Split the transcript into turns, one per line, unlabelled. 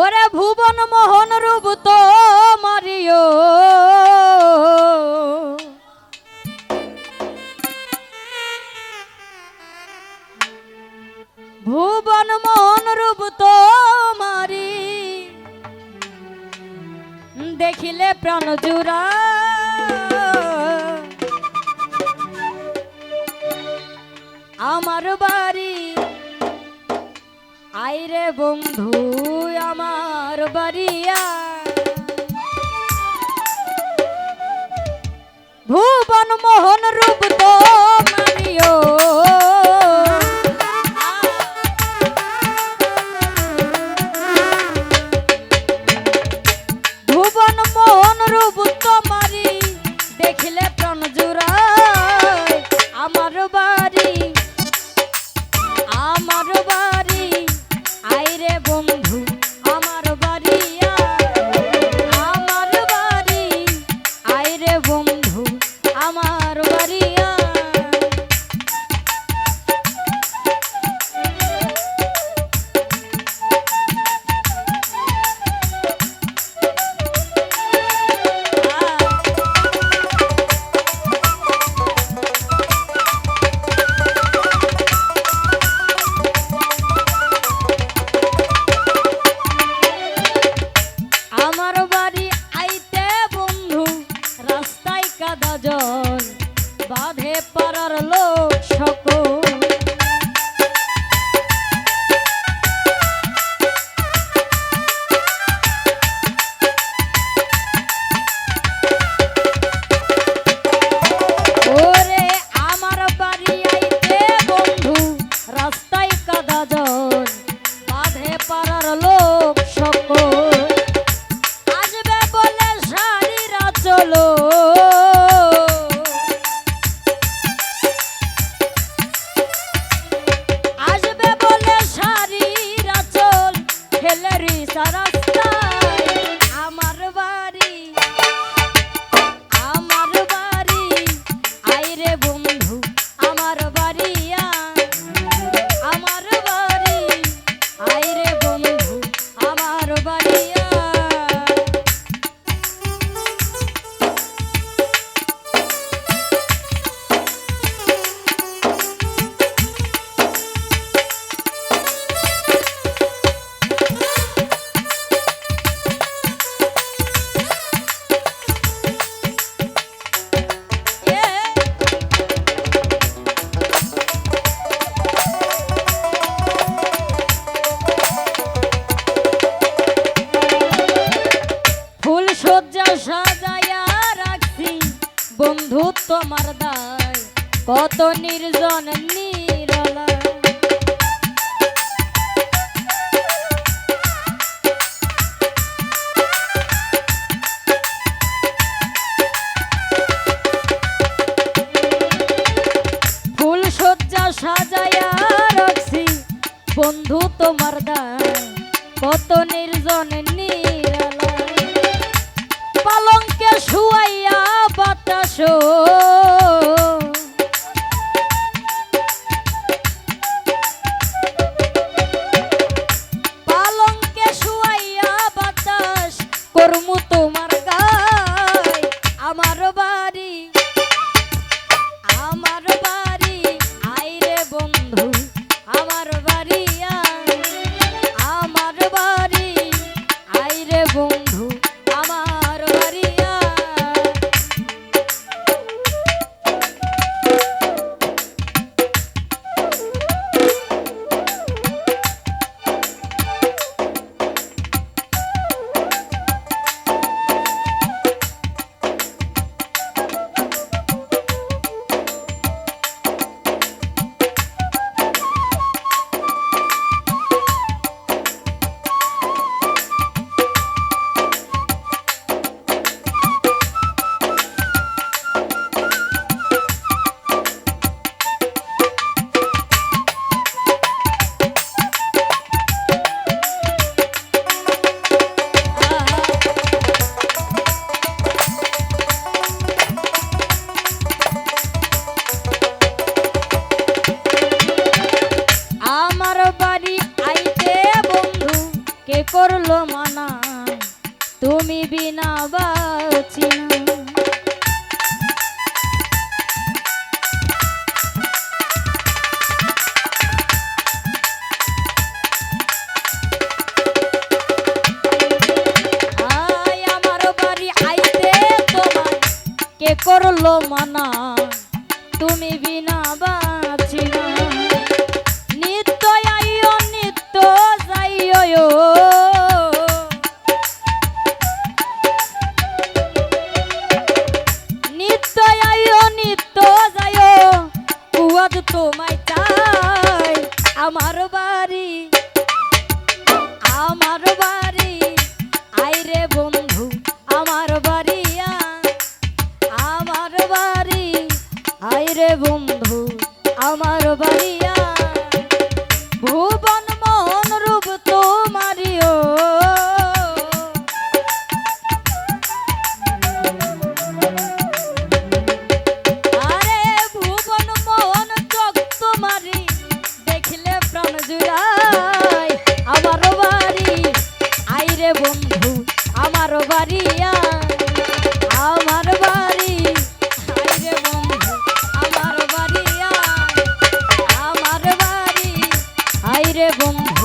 ওরে ভুবন মোহন রূপ তো মারিও। ভুবন মোহন রূপ তো মারি। দেখিলে প্রাণ জুড়া। আমার বাড়ি আইরে বন্ধু আমার বাড়িয়া ভুবন মোহ solo. কত নির্জন নিরলা ফুল সজ্জা সাজায়া রাখছি বন্ধু তোমার দায়। কত নির্জন নিরলা হারিয়া করল মানা তুমি বিনা কে করল মানা? রে বন্ধু, আমার ভাইয়া। ভুবন মন রূপ তোমারিও আরে ভুবন মন চোখ তোমারি দেখলে প্রাণ জুড়ায়। আমার বাড়ি, আইরে বন্ধু, আমার বাড়িয়া। বন্ধু